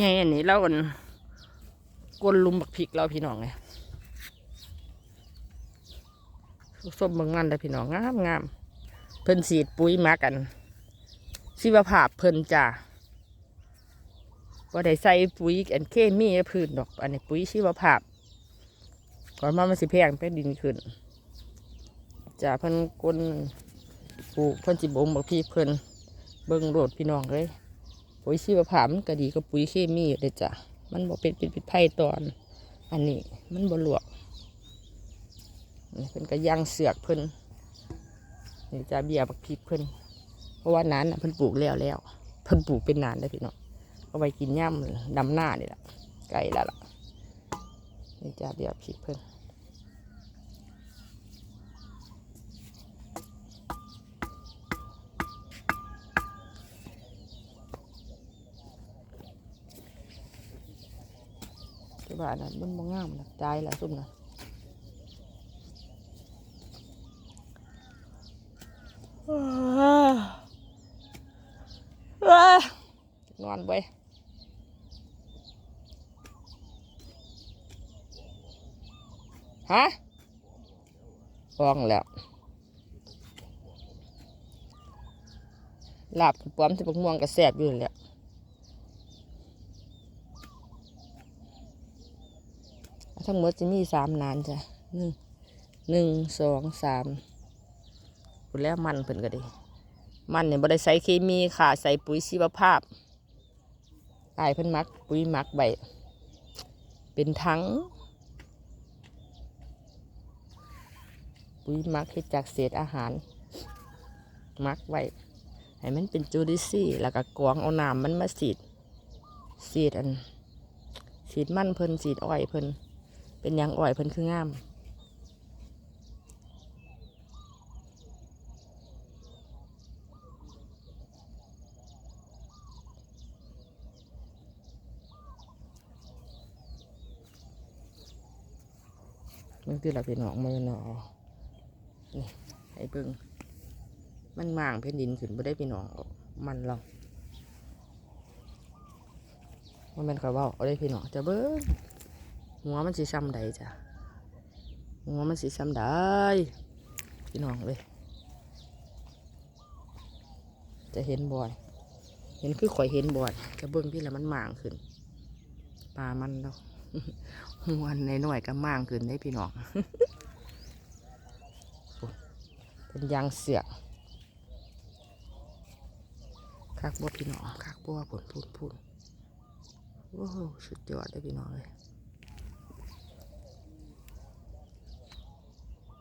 ไงอันนี้เราอันกวนลุมบักพริกเราพี่น้องไงส้มเบางมันเลยพี่น้องงามงามเพิ่นสีดปุ๋ยมากันชีวภาพเพิ่นจ้าว่าได้ใส่ปุ๋ยอันเคมีให้พืชดอก อันนี้ปุ๋ยชีวภาพ ก่อนมามันสิแพงไปดินขึ้นจ้าเพิ่นกวนปลูกเพิ่นสิบ่มบักพริกเพิ่นเบิ่งโลดพี่น้องเลย ปุ๋ยชีวภาพมันก็ดีกับปุ๋ยเคมีอยู่เลยจ้ะมันบ่เป็นเป็นพิษภัยตอน อันนี้มันบ่หลวกนี่เพิ่นก็ย่างเสือกเพิ่นนี่จะเบียบักพริกเพิ่นเพราะว่านั้นนะเพิ่นปลูกแล้วแล้วเพิ่นปลูกเป็นนานได้พี่น้องเอาไว้กินย่ำดำหน้านี่แหละไก่แล้วล่ะนี่จะเบียบักพริกเพิ่น ที่ว่าอันนั้นมันบ่งามนะใจละซุ่มนะนอนไปฮะฟ้องแล้วหลาบป้อมที่พวกม่วงกระแสบอยู่แล้ว ทั้งหมดจะมีสามนานจ้ะหนึ่งหนึ่งสองสามพูแล้วมันเพิ่นก็ดี มันเนี่ยบ่ได้ใส่เคมีค่ะใส่ปุ๋ยชีวภาพตายเพิ่นมัก ปุ๋ยมักใบเป็นทั้ง ปุ๋ยมักเฮ็ดจากเศษอาหาร มักไว้ให้มันเป็นจูดิซี่ แล้วก็กรองเอาน้ำมันมาสีดสีดอันสีดมันเพิ่นสีดอ้อยเพิ่น เป็นยังอ้อยเพิ่นคืองามมันคือเราเป็นหนองมือหนอนี่ให้เบิ่งมันมางเพ่นดินขึ้นไม่ได้พี่น้องมันเรามันเป็นคอยเว่าเอาได้พี่น้องจะเบิ่ง หัวมันสีซ้ำใดจ้ะหัวมันสีซ้ำใดพี่น้องเลยจะเห็นบ่อย เห็นคือข่อยเห็นบ่อยจะเบิ่งพี่แล้วมันมางขึ้นปลามันเราหัวในหน่อยก็มางขึ้นได้พี่น้องเป็นยางเสือกคักบ่พี่น้องคักบ่ผลพูนพูนโอ้โหสุดยอดเลยพี่น้องเลย